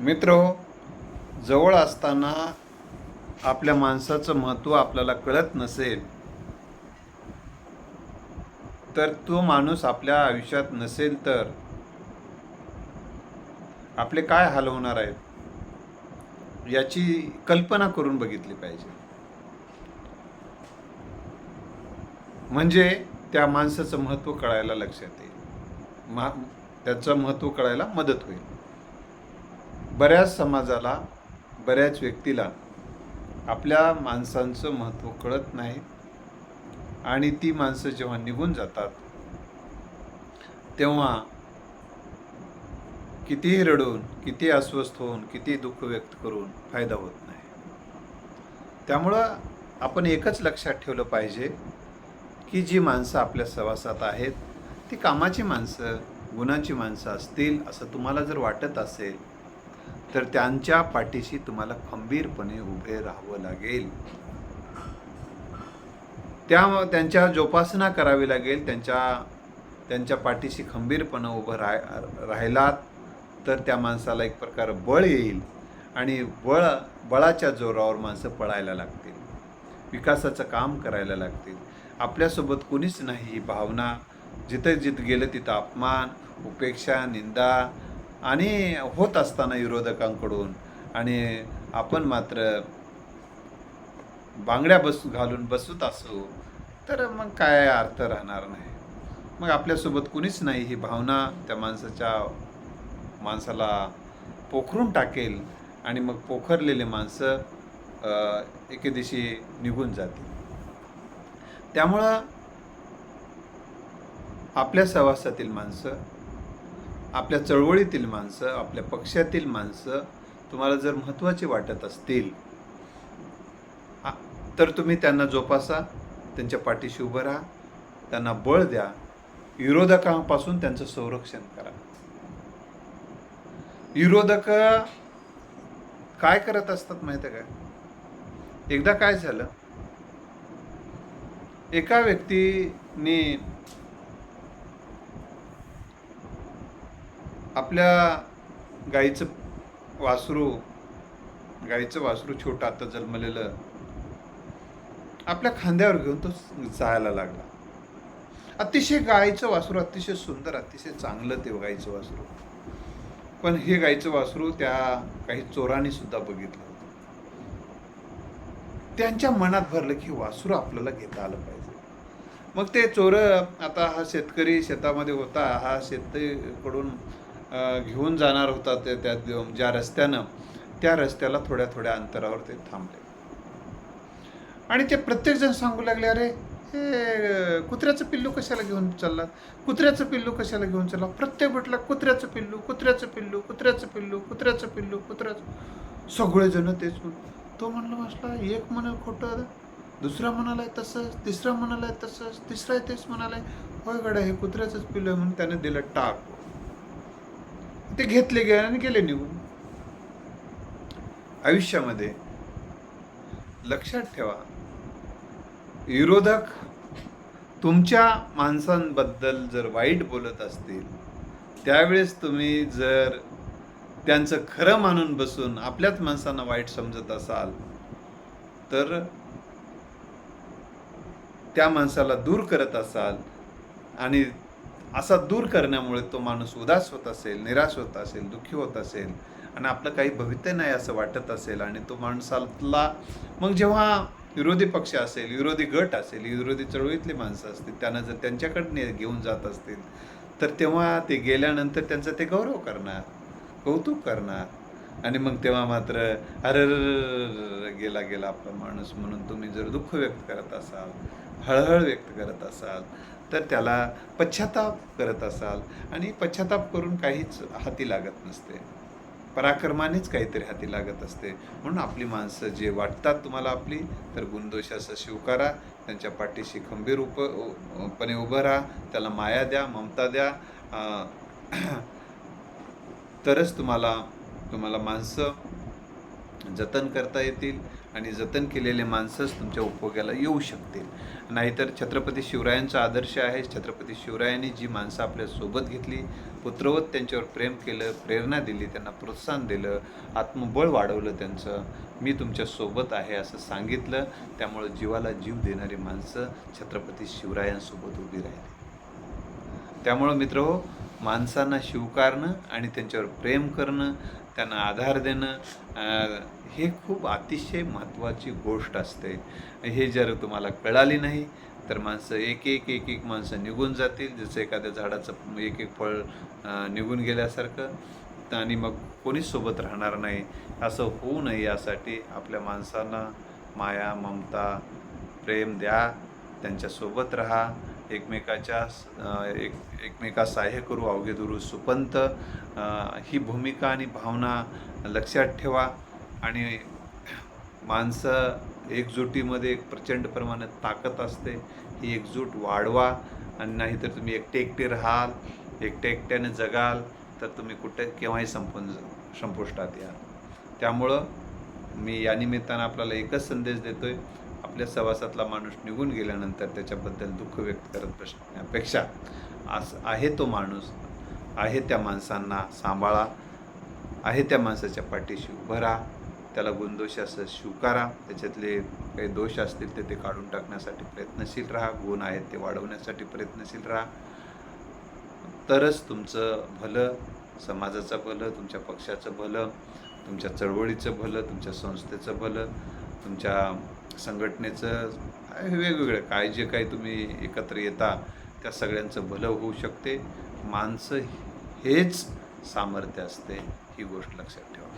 मित्र जवळ असताना आपल्या माणसाचं महत्त्व आपल्याला कळत नसेल तर तो माणूस आपल्या आयुष्यात नसेल तर आपले काय हाल होणार आहेत याची कल्पना करून बघितली पाहिजे. म्हणजे त्या माणसाचं महत्त्व कळायला लक्षात येईल. मा त्याचं महत्त्व कळायला मदत होईल. बऱ्याच समाजाला बऱ्याच व्यक्तीला आपल्या माणसांचं महत्त्व कळत नाही आणि ती माणसं जेव्हा निघून जातात तेव्हा कितीही रडून किती अस्वस्थ होऊन किती दुःख व्यक्त करून फायदा होत नाही. त्यामुळं आपण एकच लक्षात ठेवलं पाहिजे की जी माणसं आपल्या सहवासात आहेत ती कामाची माणसं गुणाची माणसं असतील असं तुम्हाला जर वाटत असेल तर त्यांच्या पाठीशी तुम्हाला खंबीरपणे उभे राहावं लागेल. त्या त्यांच्या जोपासना करावी लागेल. त्यांच्या त्यांच्या पाठीशी खंबीरपणे उभं राह राहिलात तर त्या माणसाला एक प्रकार बळ येईल आणि बळ बळाच्या जोरावर माणसं पळायला लागतील. विकासाचं काम करायला लागतील. आपल्यासोबत कुणीच नाही ही भावना. जिथं जिथं गेलं तिथं अपमान उपेक्षा निंदा आणि होत असताना विरोधकांकडून आणि आपण मात्र बांगड्या बसू घालून बसत असू तर मग काय अर्थ राहणार नाही. मग आपल्यासोबत कुणीच नाही ही भावना त्या माणसाच्या माणसाला पोखरून टाकेल आणि मग पोखरलेले माणसं एके दिवशी निघून जातील. त्यामुळं आपल्या सहवासातील माणसं आपल्या चळवळीतील माणसं आपल्या पक्षातील माणसं तुम्हाला जर महत्त्वाची वाटत असतील तर तुम्ही त्यांना जोपासा त्यांच्या पाठीशी उभं राहा त्यांना बळ द्या विरोधकांपासून त्यांचं संरक्षण करा. विरोधक काय करत असतात माहिती आहे काय एकदा काय झालं? एका व्यक्तीने आपल्या गाईचं वासरू गाईचं वासरू छोटं आता जन्मलेलं आपल्या खांद्यावर घेऊन तो जायला लागला. अतिशय गाईचं वासरू अतिशय सुंदर अतिशय चांगलं ते गाईचं वासरू. पण हे गाईचं वासरू त्या काही चोरांनी सुद्धा बघितलं होतं. त्यांच्या मनात भरलं की वासरू आपल्याला घेता आलं पाहिजे. मग ते चोर आता हा शेतकरी शेतामध्ये होता हा शेतकरीकडून घेऊन जाणार होता ते त्या ज्या रस्त्यानं त्या रस्त्याला थोड्या थोड्या अंतरावर ते थांबले. आणि ते प्रत्येकजण सांगू लागले अरे हे कुत्र्याचं पिल्लू कशाला घेऊन चालला कुत्र्याचं पिल्लू कशाला घेऊन चालला प्रत्येक म्हटलं कुत्र्याचं पिल्लू कुत्र्याचं पिल्लू कुत्र्याचं पिल्लू कुत्र्याचं पिल्लू कुत्र्याचं सगळेजण तेच म्हणून तो म्हणलं म्हटला एक म्हणाल खोटं दुसरा म्हणालाय तसंच तिसरा म्हणालाय तसंच तिसरा तेच म्हणालाय. होय गड्या हे कुत्र्याचंच पिल्लू आहे म्हणून त्याने दिलं टाक. ते घेतले गेले आणि गेले निघून. आयुष्यामध्ये लक्षात ठेवा विरोधक तुमच्या माणसांबद्दल जर वाईट बोलत असतील त्यावेळेस तुम्ही जर त्यांचं खरं मानून बसून आपल्याच माणसांना वाईट समजत असाल तर त्या माणसाला दूर करत असाल आणि असा दूर करण्यामुळे तो माणूस उदास होत असेल निराश होत असेल दुःखी होत असेल आणि आपलं काही भवित्य नाही असं वाटत असेल आणि तो माणसाला मग जेव्हा विरोधी पक्ष असेल विरोधी गट असेल विरोधी चळवळीतली माणसं असतील त्यांना जर त्यांच्याकडनं घेऊन जात असतील तर तेव्हा ते गेल्यानंतर त्यांचा ते गौरव करणार कौतुक करणार. आणि मग तेव्हा मात्र अर गेला गेला आपला माणूस म्हणून तुम्ही जर दुःख व्यक्त करत असाल हळहळ व्यक्त करत असाल तर त्याला पश्चाताप करत असाल आणि पश्चाताप करून काहीच हाती लागत नसते. पराक्रमानेच काहीतरी हाती लागत असते. म्हणून आपली माणसं जे वाटतात तुम्हाला आपली तर गुणदोषाचा स्वीकारा त्यांच्या पाठीशी खंबीर उप पणे उभं राहा त्याला माया द्या ममता द्या. तरच तुम्हाला तुम्हाला माणसं जतन करता येतील. आणि जतन केलेले माणसंच तुमच्या उपयोगाला येऊ शकतील. नाहीतर छत्रपती शिवरायांचा आदर्श आहे. छत्रपती शिवरायांनी जी माणसं आपल्यासोबत घेतली पुत्रवत त्यांच्यावर प्रेम केलं प्रेरणा दिली त्यांना प्रोत्साहन दिलं आत्मबळ वाढवलं त्यांचं मी तुमच्यासोबत आहे असं सांगितलं त्यामुळं जीवाला जीव देणारी माणसं छत्रपती शिवरायांसोबत उभी राहिली. त्यामुळं मित्र हो माणसांना शिवकारणं आणि त्यांच्यावर प्रेम करणं त्यांना आधार देणं हे खूप अतिशय महत्त्वाची गोष्ट असते. हे जर तुम्हाला कळाली नाही तर माणसं एक एक एक एक माणसं निघून जातील. जसं एखाद्या झाडाचं एक एक फळ निघून गेल्यासारखं. आणि मग कोणीच सोबत राहणार नाही. असं होऊ नये यासाठी आपल्या माणसांना माया ममता प्रेम द्या. त्यांच्यासोबत राहा. एकमेकाच्या एक एकमेका सहाय्य करू. अवघे दुरू सुपंत. ही भूमिका आणि भावना लक्षात ठेवा. आणि माणसं एकजुटीमध्ये एक प्रचंड प्रमाणात ताकद असते. ही एकजूट वाढवा आणि नाहीतर तुम्ही एकटे एकटे राहाल एकटे एकट्याने जगाल तर तुम्ही कुठे केव्हाही संपून संपुष्टात याल. त्यामुळं मी या निमित्तानं आपल्याला एकच संदेश देतो आहे आपल्या सहवासातला माणूस निघून गेल्यानंतर त्याच्याबद्दल दुःख व्यक्त करत बसण्यापेक्षा असं आहे तो माणूस आहे त्या माणसांना सांभाळा आहे त्या माणसाच्या पाठीशी उभं राहा. त्याला गुणदोष असं स्वीकारा. त्याच्यातले काही दोष असतील ते ते काढून टाकण्यासाठी प्रयत्नशील राहा. गुण आहेत ते वाढवण्यासाठी प्रयत्नशील राहा. तरच तुमचं भलं समाजाचं भलं तुमच्या पक्षाचं भलं तुमच्या चळवळीचं भलं तुमच्या संस्थेचं भलं तुमच्या संघटनेचं वेगवेगळं काय जे काही तुम्ही एकत्र येता त्या सगळ्यांचं भलं होऊ शकते. माणसं हेच सामर्थ्य असते ही गोष्ट लक्षात ठेवा.